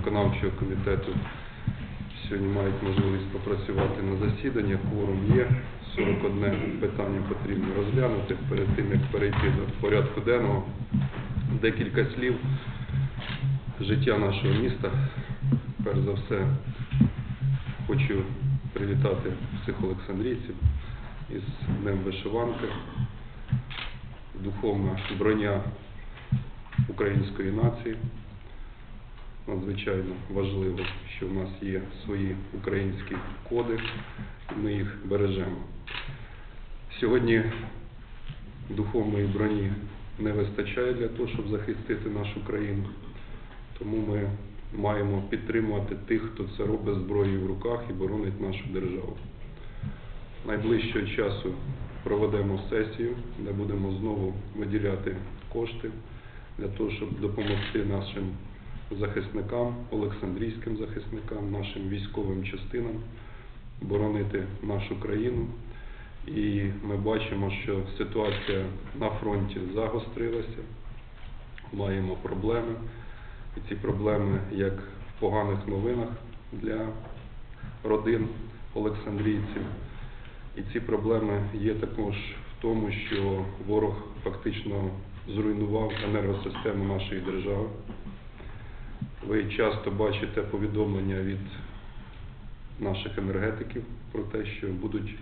виконавчого комітету сьогодні мають можливість попрацювати на засіданні. Кворум є. 41 питання потрібно розглянути. Перед тим, як перейти до порядку денного, декілька слів життя нашого міста. Перш за все, хочу привітати всіх олександрійців із Днем Вишиванки. Духовна броня української нації. Надзвичайно важливо, що в нас є свої українські коди, ми їх бережемо. Сьогодні духовної броні не вистачає для того, щоб захистити нашу країну. Тому ми маємо підтримувати тих, хто це робить зброєю в руках і боронить нашу державу. Найближчого часу проведемо сесію, де будемо знову виділяти кошти для того, щоб допомогти нашим захисникам, олександрійським захисникам, нашим військовим частинам боронити нашу країну. І ми бачимо, що ситуація на фронті загострилася, маємо проблеми. І ці проблеми як в поганих новинах для родин олександрійців. І ці проблеми є також в тому, що ворог фактично зруйнував енергосистему нашої держави. Ви часто бачите повідомлення від наших енергетиків про те, що будуть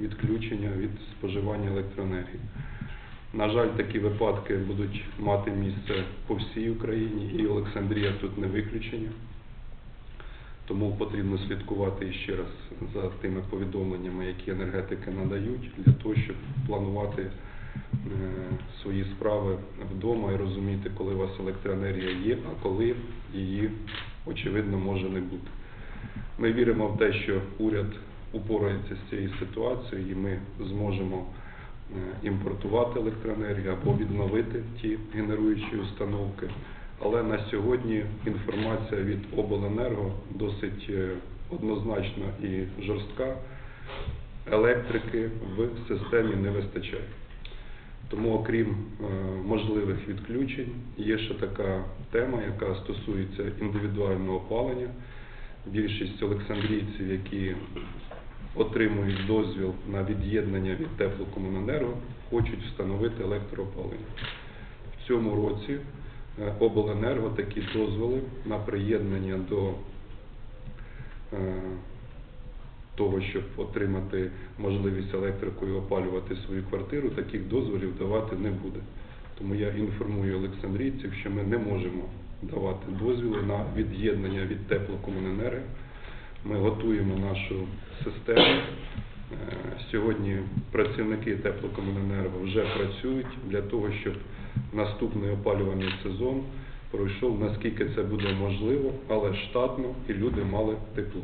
відключення від споживання електроенергії. На жаль, такі випадки будуть мати місце по всій Україні, і Олександрія тут не виключення. Тому потрібно слідкувати ще раз за тими повідомленнями, які енергетики надають, для того, щоб планувати свої справи вдома і розуміти, коли у вас електроенергія є, а коли її, очевидно, може не бути. Ми віримо в те, що уряд упорається з цією ситуацією, і ми зможемо е, імпортувати електроенергію або відновити ті генеруючі установки. Але на сьогодні інформація від обленерго досить е, однозначна і жорстка. Електрики в системі не вистачає. Тому, окрім е, можливих відключень, є ще така тема, яка стосується індивідуального опалення. Більшість олександрійців, які отримують дозвіл на від'єднання від теплокомуненерго, хочуть встановити електроопалення. В цьому році е, обленерго такі дозволи на приєднання до е, того, щоб отримати можливість електрикою опалювати свою квартиру, таких дозволів давати не буде. Тому я інформую олександрійців, що ми не можемо давати дозвіли на від'єднання від теплокомуненерго. Ми готуємо нашу систему. Е, Сьогодні працівники теплокомуненерго вже працюють для того, щоб наступний опалювальний сезон пройшов наскільки це буде можливо, але штатно і люди мали тепло.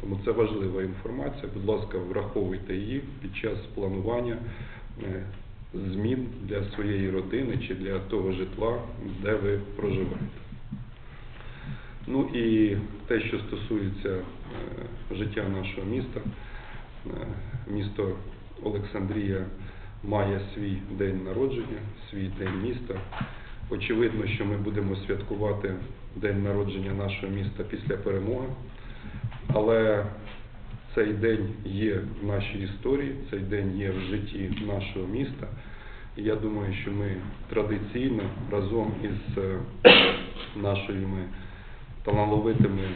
Тому це важлива інформація. Будь ласка, враховуйте її під час планування е, змін для своєї родини чи для того житла, де ви проживаєте. Ну і те, що стосується е, життя нашого міста, Е, місто Олександрія має свій день народження, свій день міста. Очевидно, що ми будемо святкувати день народження нашого міста після перемоги, але цей день є в нашій історії, цей день є в житті нашого міста. І я думаю, що ми традиційно разом із е, нашими талановитими е,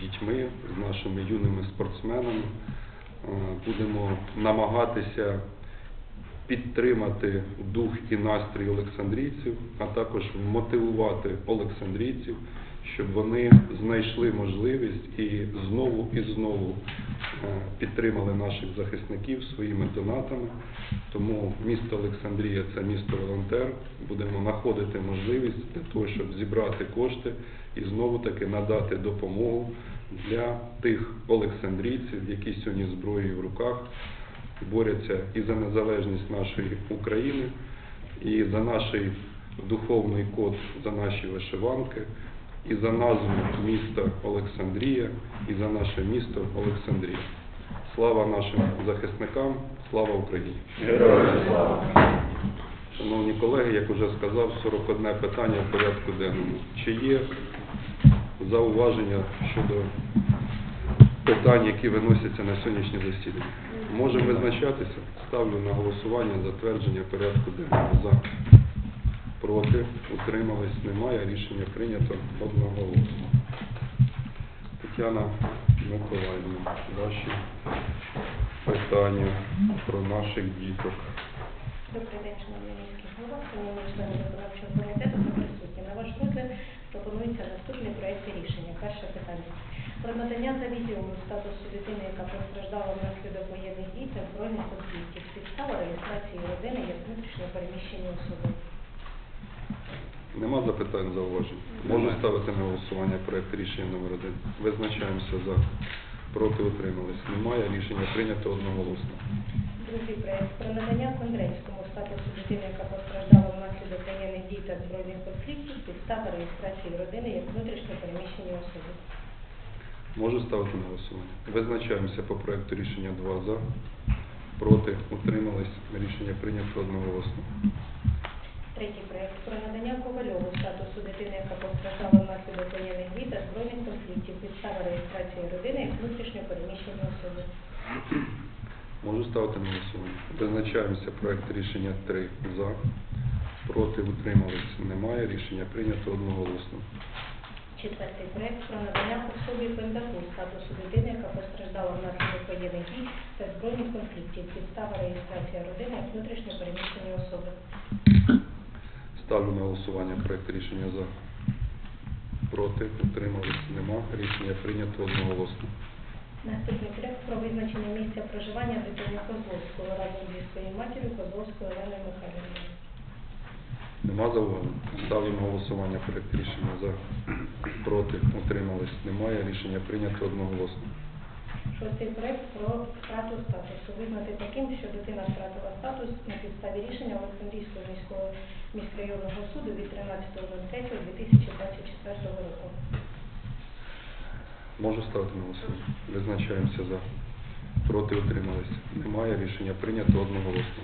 дітьми, з нашими юними спортсменами е, будемо намагатися підтримати дух і настрій олександрійців, а також мотивувати олександрійців, щоб вони знайшли можливість і знову і знову е, підтримали наших захисників своїми донатами. Тому місто Олександрія це місто волонтер. Будемо знаходити можливість для того, щоб зібрати кошти і знову таки надати допомогу для тих олександрійців, які сьогодні зброєю в руках борються і за незалежність нашої України, і за наш духовний код, за наші вишиванки, і за назву міста Олександрія, і за наше місто Олександрія. Слава нашим захисникам, слава Україні! Героям слава! Шановні колеги, як вже сказав, 41 питання в порядку денному. Чи є зауваження щодо питань, які виносяться на сьогоднішнє засідання? Можемо визначатися? Ставлю на голосування затвердження порядку денного. За. Проти. Утримались. Немає. Рішення прийнято одноголосно. Тетяна Миколаївна, ваші питання про наших діток. Добрий день, шановний міський голова, шановні члени виконавчого комітету присутні. На ваш розгляд пропонується наступний проект рішення. Перше питання. Про надання за завідомому статусу дитини, яка постраждала внаслідок воєнних дій та збройних конфліктів. Підстава реєстрації родини як внутрішньо переміщені особи. Нема запитань, зауважень? Можу ставити на голосування проект рішення номер один. Визначаємося за. Проти утримались. Немає. Рішення прийнято одноголосно. Другий проект. Про надання Кондрецькому статусу дитини, яка постраждала внаслідок воєнних дій та збройних конфліктів. Підстава реєстрації родини як внутрішньо переміщені особи. Можу ставити на голосування. Визначаємося по проекту рішення 2 за. Проти утримались. Рішення прийнято одноголосно. Третій проект про надання Ковальову статусу дитини, яка постраждала внаслідок воєнних дій та збройних конфліктів. Підстава реєстрації родини як внутрішньо переміщені особи. Можу ставити на голосування. Визначаємося проект рішення 3 за. Проти утримались. Немає. Рішення прийнято одноголосно. Четвертий проект про надання особі Пендаку статусу дитини, яка постраждала внаслідок воєнних дій та збройних конфліктів. Підстава реєстрації родини як внутрішньо переміщені особи. Ставлю на голосування проект рішення за. Проти утримались. Нема. Рішення прийнято одноголосно. Наступний проект про визначення місця проживання дитини Козловського разом зі своєю матір'ю Козловською Оленою Михайлівною. Нема зауважень? Ставлю на голосування проект рішення за. Проти утримались. Немає. Рішення прийнято одноголосно. Шостий проект про втрату статусу. Визнати таким, що дитина втратила статус на підставі рішення Олександрійського міського міськрайонного суду від 13.03.2024 року. Можу ставити на голосування. Визначаємося за. Проти утрималися. Немає. Рішення прийнято одноголосно.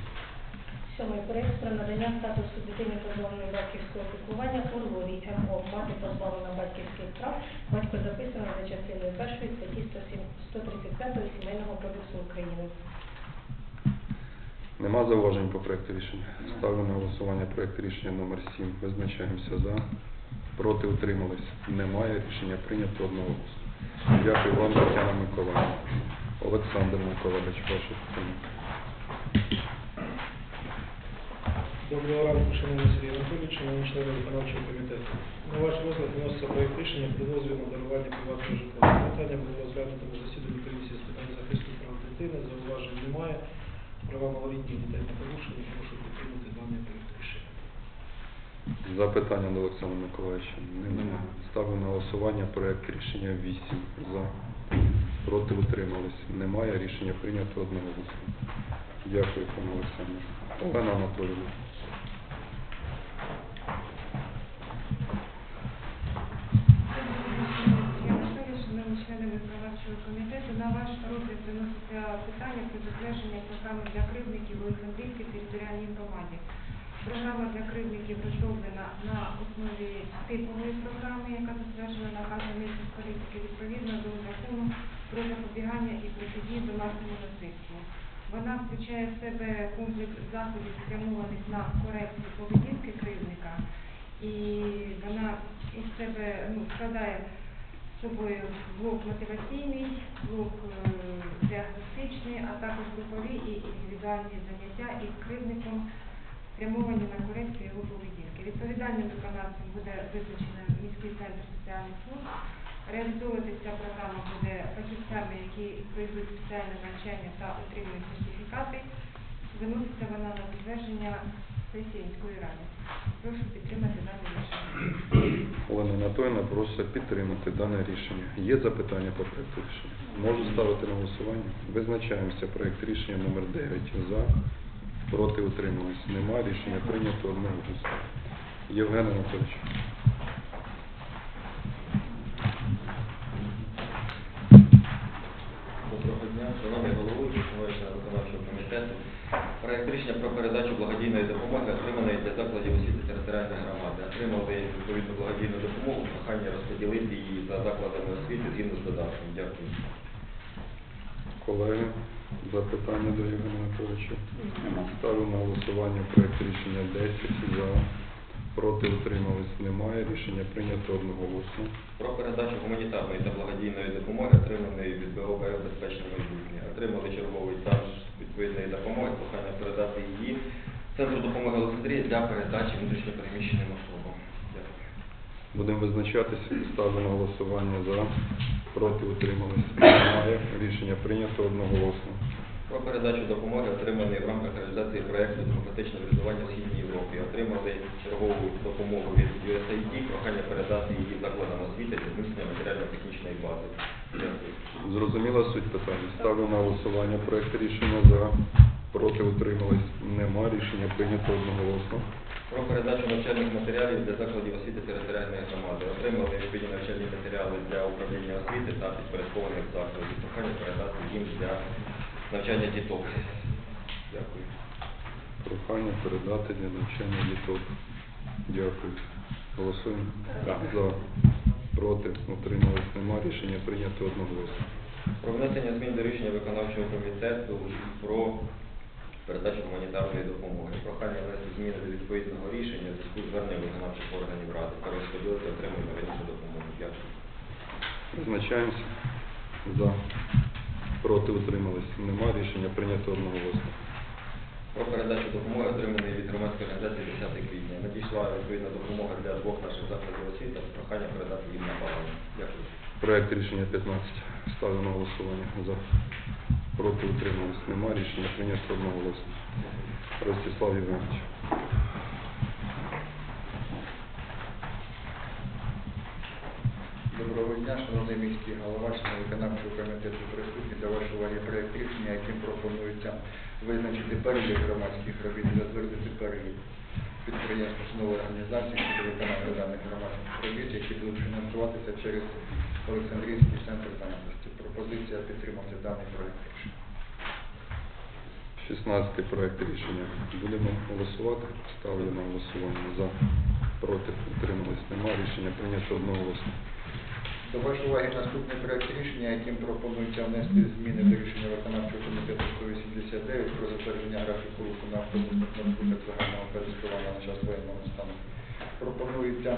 Сьомий проект про надання статусу дитини позбавленої батьківського піклування Орловій МО. Мати позбавлена батьківських прав. Батько записано за частиною першої статті 135 Сімейного кодексу України. Нема зауважень по проекту рішення. Ставлю на голосування проект рішення номер 7. Визначаємося за. Проти утримались. Немає. Рішення прийнято одноголосно. Дякую вам, Тетяна Миколаївна. Олександр Миколаївич, питання. Доброго ранку, шановний Сергій Анатолійович, шановні члени виконавчого комітету. На ваш розгляд вноситься проект рішення про дозвіл на дарування приватного житла. Питання було розглянуто на засіданні комісії з питань захисту прав дитини. Зауважень немає. Права малолітніх дітей не порушені. Прошу підтримати даний проект рішення. Запитання до Олександра Миколаївича? Немає. Ставлю на голосування проект рішення 8. За. Проти утримались. Немає. Рішення прийнято одноголосно. Дякую, пане Олександр. Олена Анатолійовна. Шановні шановні члени виконавчого комітету, на ваш розгляд виноситься питання про затвердження програми для кривдників у Олександрійській територіальній громаді. Програма для кривдників розроблена на основі типової програми, яка затверджена наказом політики відповідно до закону про запобігання і протидії домашньому насильству. Вона включає в себе комплекс заходів, спрямованих на корекцію поведінки кривдника, і вона із себе ну, складає собою блок мотиваційний, блок е, діагностичний, а також групові і індивідуальні заняття із кривдником, спрямовані на корекцію його поведінки. Відповідальним виконавцем буде визначено міський центр соціальних служб. Реалізовувати ця програма буде фахівцями, які пройдуть спеціальне навчання та отримують сертифікати. Виноситься вона на затвердження сесії міської ради. Прошу підтримати. Олена Анатолійовна просить підтримати дане рішення. Є запитання по проекту рішення? Можу ставити на голосування. Визначаємося проект рішення номер 9. За. Проти утримались. Нема. Рішення прийнято одноголосно. Євген Анатолійович. Доброго дня, шановний головуючий, шановні члени виконавчого комітету. Проект рішення про передачу благодійної допомоги, отриманої для закладів освіти територіальної громади. Отримали відповідну благодійну допомогу, прохання розподілити її за закладами освіти згідно з додатком. Дякую. Колеги, запитання до Євгена Анатолійовича? Ставлю на голосування проект рішення 10 за. Проти утримались немає. Рішення прийнято одноголосно. Про передачу гуманітарної та благодійної допомоги, отриманої від БОБ «Безпечне майбутнє». Отримали черговий транш відповідної допомоги, прохання передати її Центру допомоги Олександрії для передачі внутрішньопереміщеним особам. Дякую. Будемо визначатися. Ставлю голосування за. Проти утрималися. Рішення прийнято одноголосно. Про передачу допомоги, отриманої в рамках реалізації проєкту демократичне врядування Східній Європі. Отримали чергову допомогу від USAID, прохання передати її закладам освіти для зміцнення матеріально-технічної бази. Дякую. Зрозуміла суть питання. Ставлю на голосування проект рішення за. Проти утримались нема. Рішення прийнято одноголосно. Про передачу навчальних матеріалів для закладів освіти територіальної громади. Отримали відповідні навчальні матеріали для управління освіти та підпорядкованих закладів. Прохання передати їм для навчання діток. Дякую. Прохання передати для навчання діток. Дякую. Голосуємо. За. Проти. Утримались нема. Рішення прийнято одноголосно. Про внесення змін до рішення виконавчого комітету про передачу гуманітарної допомоги. Прохання внести зміни до відповідного рішення в зв'язку з зверненням виконавчих органів ради та розподілити отриману раніше допомогу. Дякую. Визначаємося. За. Проти утримались нема. Рішення прийнято одноголосно. Про передачу допомоги, отриманої від громадської організації 10 квітня. Надійшла відповідна допомога для двох наших закладів освіти. Прохання передати їм на баланс. Дякую. Проект рішення 15. Ставлю на голосування. За. Проти утримались нема. Рішення прийнято одноголосно. Ростислав Євгенович. Доброго дня, шановний міський голова, члени виконавчого комітету присутні до вашої уваги проект рішення, яким пропонується визначити перелік громадських робіт затвердити перелік підприємств установ організацій щодо виконання даних громадських робіт, які будуть фінансуватися через Олександрійський центр зайнятості. Пропозиція підтримати даний проект рішення. 16 проект рішення. Будемо голосувати. Ставлю на голосування. За. Проти утримались нема. Рішення прийнято одноголосно. До вашої уваги наступний проект рішення, яким пропонується внести зміни до рішення виконавчого комітету 189 про затвердження графіку на автобусних загального користування на час воєнного стану. Пропонується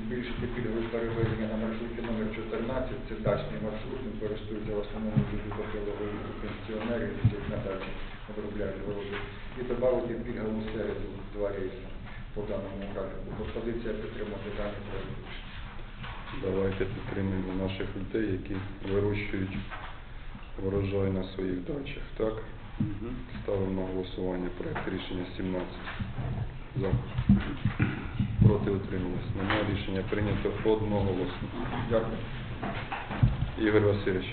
збільшити пільгові перевезення на маршруті номер 14, це дачний маршрут, він користується в основному люди похилого пенсіонерів, які на дачі обробляють городи, і додати пільгову середу два рейси по даному графіку. Пропозиція підтримати проект рішення. Давайте підтримаємо наших людей, які вирощують врожай на своїх дачах. Так? Ставимо на голосування проект рішення 17. За. Проти утримались. Нема. Рішення прийнято одноголосно. Дякую. Ігор Васильович.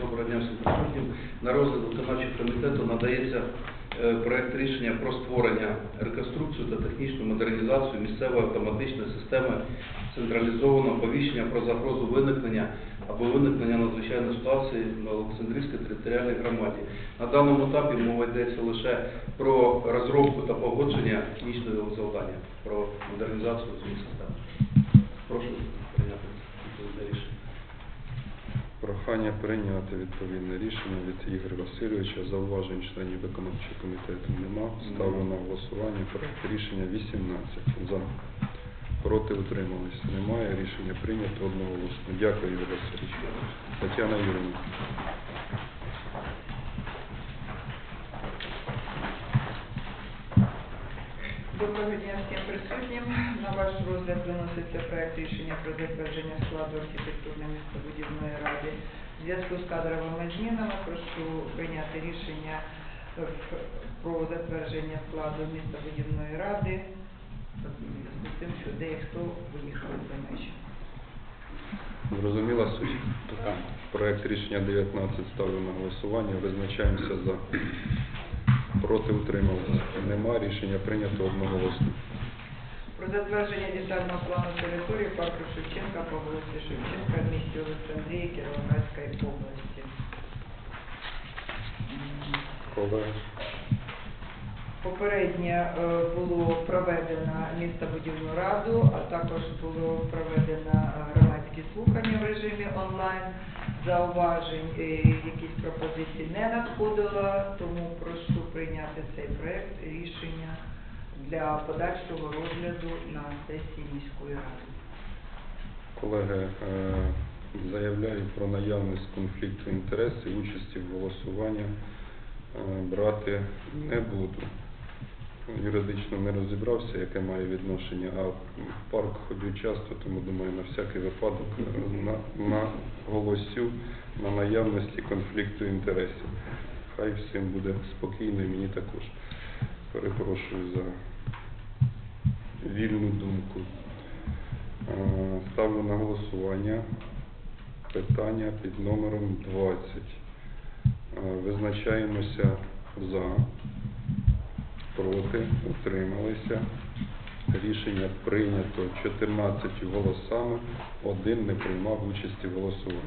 Доброго дня всім присутнім. На розгляд виконавчого комітету надається е, проект рішення про створення, реконструкцію та технічну модернізацію місцевої автоматичної системи централізованого оповіщення про загрозу виникнення або виникнення надзвичайної ситуації на Олександрійській територіальній громаді. На даному етапі мова йдеться лише про розробку та погодження технічного завдання, про модернізацію системи. Прошу прийняти відповідне рішення. Прохання прийняти відповідне рішення від Ігоря Васильовича. Зауважень членів виконавчого комітету нема. Ставлю на голосування проект рішення 18. За. Проти утримались. Немає. Рішення прийнято одноголосно. Дякую, Ігор Васильович. Тетяна Юрійовна. Доброго дня всім присутнім. На ваш розгляд виноситься проект рішення про затвердження складу архітектурно-містобудівної ради. В зв'язку з кадровими змінами прошу прийняти рішення про затвердження складу містобудівної ради з тим, що дехто виїхав за межі. Зрозуміла суть? Проект рішення 19 ставлю на голосування. Визначаємося за. Проти утримались. Нема. Рішення прийнято одноголосно. про затвердження детального плану території парку Шевченка по вулиці Шевченка в місті Олександрії Кіровоградської області. Колеги. Попередньо е, було проведено містобудівну раду, а також було проведено е, громадські слухання в режимі онлайн. Зауважень, е, якісь пропозиції не надходило, тому прошу прийняти цей проект рішення для подальшого розгляду на сесії міської ради. Колеги, е, заявляю про наявність конфлікту інтересів, участі в голосуванні е, брати не буду. Юридично не розібрався, яке має відношення, а в парк ходю часто, тому думаю, на всякий випадок на, на голосю на наявності конфлікту інтересів. Хай всім буде спокійно і мені також. Перепрошую за вільну думку. Е, Ставлю на голосування питання під номером 20. Е, Визначаємося за, проти, утрималися. Рішення прийнято 14 голосами, один не приймав участі в голосуванні.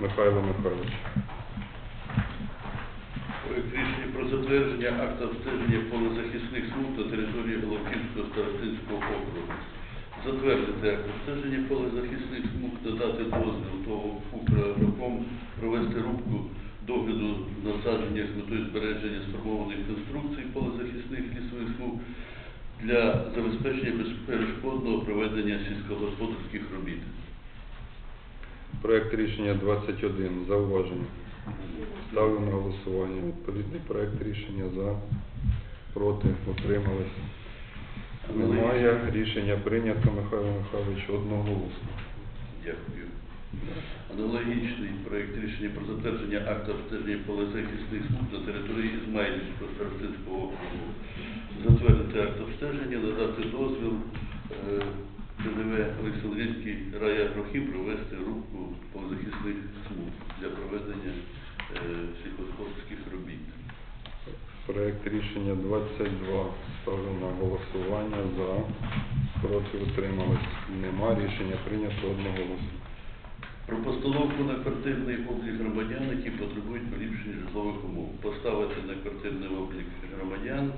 Михайло Михайлович. Проект рішення про затвердження акта обстеження полезахисних смуг на території Головківського старостинського округу. Затвердити акт обстеження полезахисних смуг, надати дозвіл того «Украгроком» провести рубку догляду насадження з метою збереження сформованих конструкцій полезахисних лісових смуг для забезпечення безперешкодного проведення сільськогосподарських робіт. Проект рішення 21. Зауваження. Ставлю на голосування. Відповідний проект рішення за, проти, утримались. Немає. Рішення прийнято, Михайло Михайлович, одноголосно. Дякую. Аналогічний проект рішення про затвердження акта обстеження полезахисних смуг на території Ізмайлівського старостинського округу. Затвердити акт обстеження, надати дозвіл е, ПДВ Олександрійський райагрохім провести рубку полезахисних смуг для проведення е, сільськогосподарських робіт. Проект рішення 22. Ставлю на голосування за, проти, утримались. Нема. Рішення прийнято одноголосно. Про постановку на квартирний облік громадян, які потребують поліпшення житлових умов. Поставити на квартирний облік громадян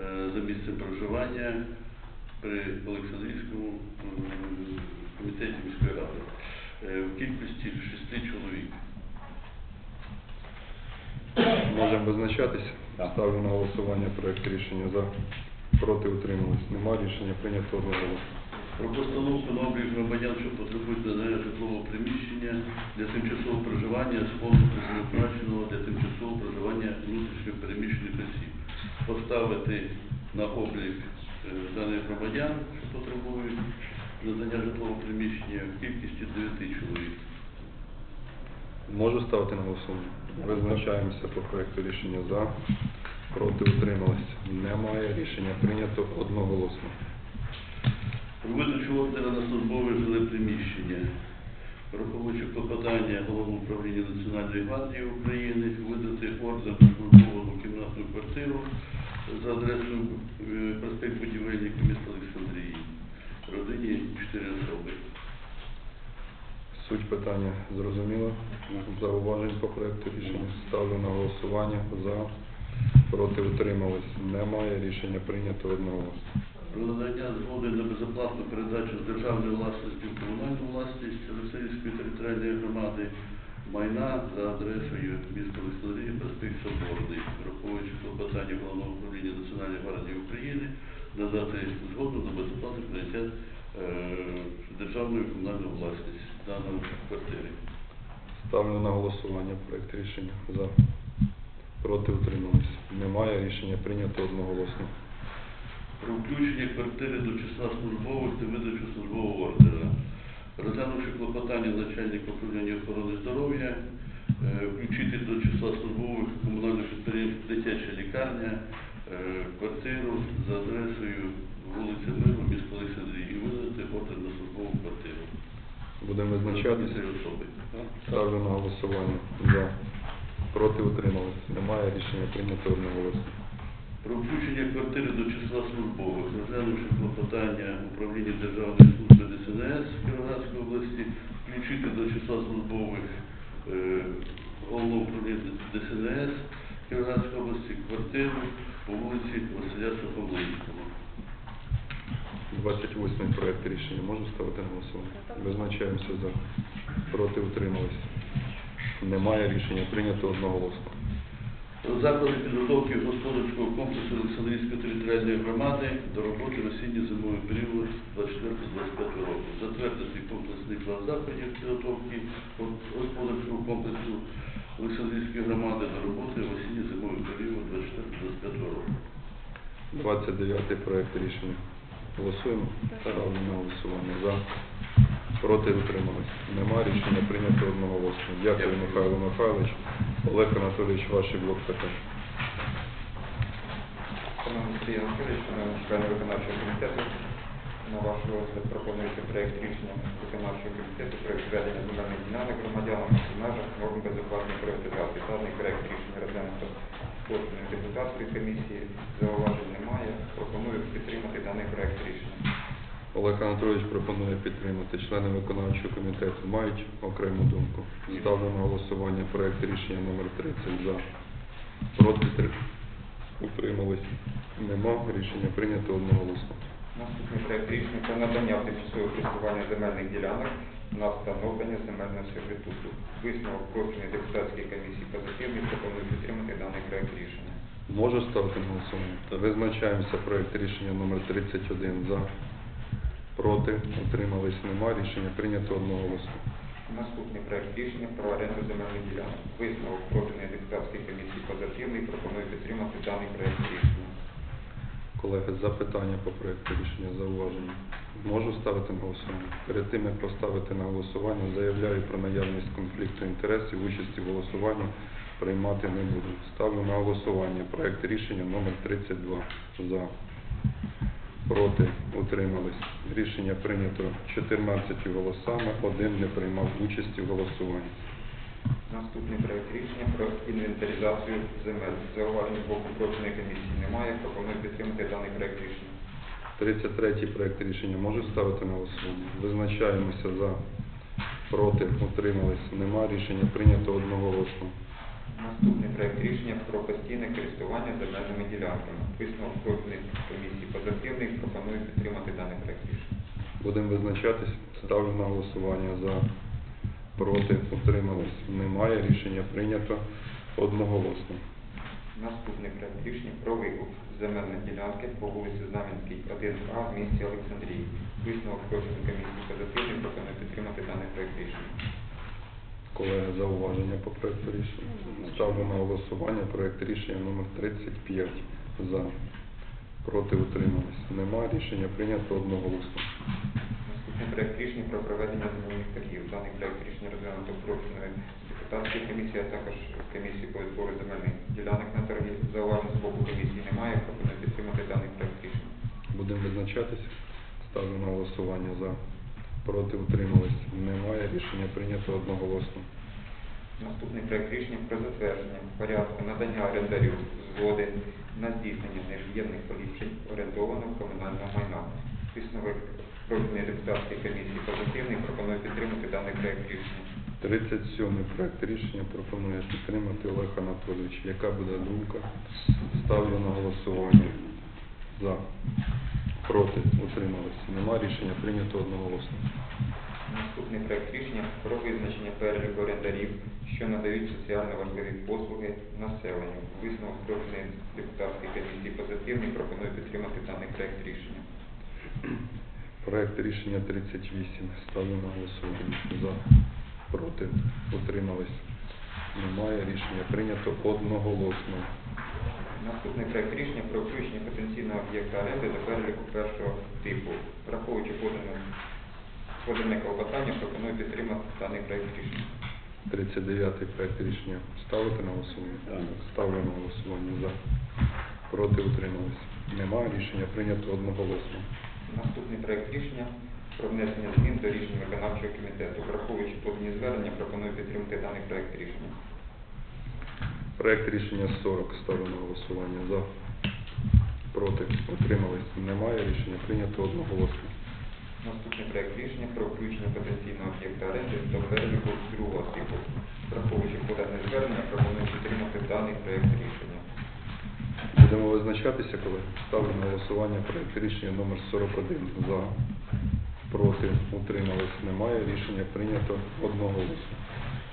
е, за місцем проживання при Олександрійському е, комітеті міської ради е, в кількості шести чоловік. Можемо визначатися. Ставлю на голосування проект рішення за, проти, утримались. Нема. Рішення прийнято одноголосно. Про постановку на облік громадян, що потребують надання житлового приміщення для тимчасового проживання з фонду призначеного для тимчасового проживання внутрішньо переміщених осіб. Поставити на облік е, даних громадян, що потребують надання житлового приміщення в кількості 9 чоловік. Можу ставити на голосування? Визначаємося по проекту рішення за, проти, утримались. Немає. Рішення прийнято одноголосно. Про видачу ордера на службове жиле приміщення. Враховуючи клопотання Головного управління Національної гвардії України, видати ордер на службову кімнатну квартиру за адресою е, проспект Будівельників міста Олександрії. Родині 4 особи. Суть питання зрозуміла. Зауважень по проекту рішення. Ставлю на голосування за, проти, утримались. Немає. Рішення прийнято одноголосно. Про надання згоди на безоплатну передачу з державної власності в комунальну власність Олександрійської територіальної громади майна за адресою міста Олександрії, проспект Соборний, враховуючи клопотання Головного управління Національної гвардії України, надати згоду на безоплатне прийняття е, державної комунальної власності даної квартири. Ставлю на голосування проект рішення за, проти, утримались. Немає. Рішення прийнято одноголосно. Про включення квартири до числа службових та видачу службового ордера. Розглянувши клопотання начальника управління охорони здоров'я, е, включити до числа службових комунальних підприємств дитяча лікарня, е, квартиру за адресою вулиця Миру, місто Олександрії, і видати ордер на службову квартиру. Будемо визначатися. Особи. Ставлю на голосування за, проти, утримались. Немає. Рішення прийнято одноголосно. Про включення квартири до числа службових, розглянувши клопотання управління Державної служби ДСНС в Кіровоградській області, включити до числа службових е, головного управління ДСНС в Кіровоградській області квартиру по вулиці Василя Сухомлинського. 28 проект рішення можу ставити на голосування? Визначаємося за. Проти утримались. Немає рішення прийнято одноголосно. Заклади підготовки господарського комплексу Олександрійської територіальної громади до роботи в осінньо-зимовий період 24-25 року. Затвердити комплексний план заходів підготовки господарського комплексу Олександрійської громади до роботи в осінньо-зимовий період 24-25 року. 29-й проект рішення. Голосуємо? Ставлю на голосування. За. Проти утримались. Нема рішення прийнято одноголосно. Дякую, Михайло Михайлович. Олег Анатолійович, ваш блок питань. Шановний Сергій Анатолійович, шановні члени виконавчого комітету, на ваш розгляд пропонується проект рішення виконавчого комітету про відведення земельних ділянок громадянам у межах норм безоплатної приватизації. Даний проект рішення розглянуто кожної депутатської комісії, зауважень немає. Пропоную підтримати даний проект рішення. Олег Анатолійович пропонує підтримати. Члени виконавчого комітету мають окрему думку. Ставлю на голосування проект рішення номер 30 за. Проти три. Утримались. Нема. Рішення прийнято одноголосно. Наступний проект рішення про надання в тимчасове користування земельних ділянок на встановлення земельного сервітуту. Висновок профільної депутатської комісії позитивний. Пропоную підтримати даний проект рішення. Можу ставити на голосування? Визначаємося проект рішення номер 31 за. Проти. Утримались. Нема. Рішення прийнято одноголосно. Наступний проект рішення про оренду земельних ділянок. Висновок профільної депутатської комісії позитивний. Пропоную підтримати даний проект рішення. Колеги, запитання по проекту рішення, зауваження. Можу ставити на голосування? Перед тим, як поставити на голосування, заявляю про наявність конфлікту інтересів, участі в голосуванні приймати не буду. Ставлю на голосування проект рішення номер 32. За. Проти. Утримались. Рішення прийнято 14 голосами, один не приймав участі в голосуванні. Наступний проект рішення про інвентаризацію земель. Зауважень з боку профільної комісії немає. Пропоную підтримати даний проект рішення. 33 проект рішення можу ставити на голосування? Визначаємося за. Проти. Утримались. Нема. Рішення прийнято одноголосно. Наступний проект рішення про постійне користування земельними ділянками. Висновок профільної комісії позитивний. Пропоную підтримати даний проект рішення. Будемо визначатись. Ставлю на голосування за. Проти. Утримались. Немає. Рішення прийнято одноголосно. Наступний проект рішення про викуп земельної ділянки по вулиці Знам'янській, 1А в місті Олександрії. Висновок профільної комісії позитивний. Пропоную підтримати даний проект рішення. Колеги, зауваження по проекту рішення. Ставлю на голосування проект рішення номер 35. За. Проти. Утримались. Нема. Рішення прийнято одноголосно. Наступний проект рішення про проведення земельних торгів. Даний проект рішення розглянуто профільною депутатською комісією, а також комісією по збору земельних ділянок на торги. Зауважень з боку комісії немає. Пропоную підтримати даний проект рішення. Будемо визначатися. Ставлю на голосування за. Проти. Утримались. Немає. Рішення прийнято одноголосно. Наступний проект рішення про затвердження порядку надання орендарю згоди на здійснення нев'ємних поліпшень орендованого комунального майна. Висновок профільної депутатської комісії позитивний. Пропоную підтримати даний проект рішення. 37 проект рішення пропонує підтримати Олег Анатолійович. Яка буде думка? Ставлю на голосування. За. Проти. Утримались. Нема. Рішення прийнято одноголосно. Наступний проект рішення про визначення переліку орендарів, що надають соціально важливі послуги населенню. Висновок профільної депутатської комісії позитивний. Пропоную підтримати даний проект рішення. Проект рішення 38. Ставлю на голосування. За. Проти. Утримались. Немає. Рішення прийнято одноголосно. Наступний проект рішення про включення потенційного об'єкта оренди до переліку першого типу. Враховуючи подане, клопотання, пропоную підтримати даний проект рішення. 39 проект рішення ставити на голосування? Ставлю на голосування. За. Проти. Утримались. Немає. Рішення прийнято одноголосно. Наступний проект рішення про внесення змін до рішень виконавчого комітету. Враховуючи подані звернення, пропоную підтримати даний проект рішення. Проект рішення 40 ставлю на голосування. За. Проти? Утримались? Немає. Рішення прийнято одноголосно. Наступний проект рішення про включення потенційного об'єкта оренди до переліку другого типу. Враховуючи подане звернення, пропоную підтримати даний проект рішення. Будемо визначатися, коли ставлю на голосування проект рішення номер 41 за. Проти утримались немає. Рішення прийнято одноголосно.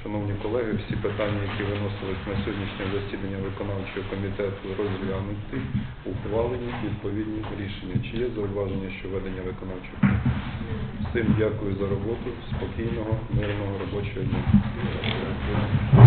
Шановні колеги, всі питання, які виносились на сьогоднішнє засідання виконавчого комітету, розглянуті, ухвалені відповідні рішення. Чи є зауваження що ведення виконавчого комітету? Всім дякую за роботу. Спокійного, мирного робочого дня.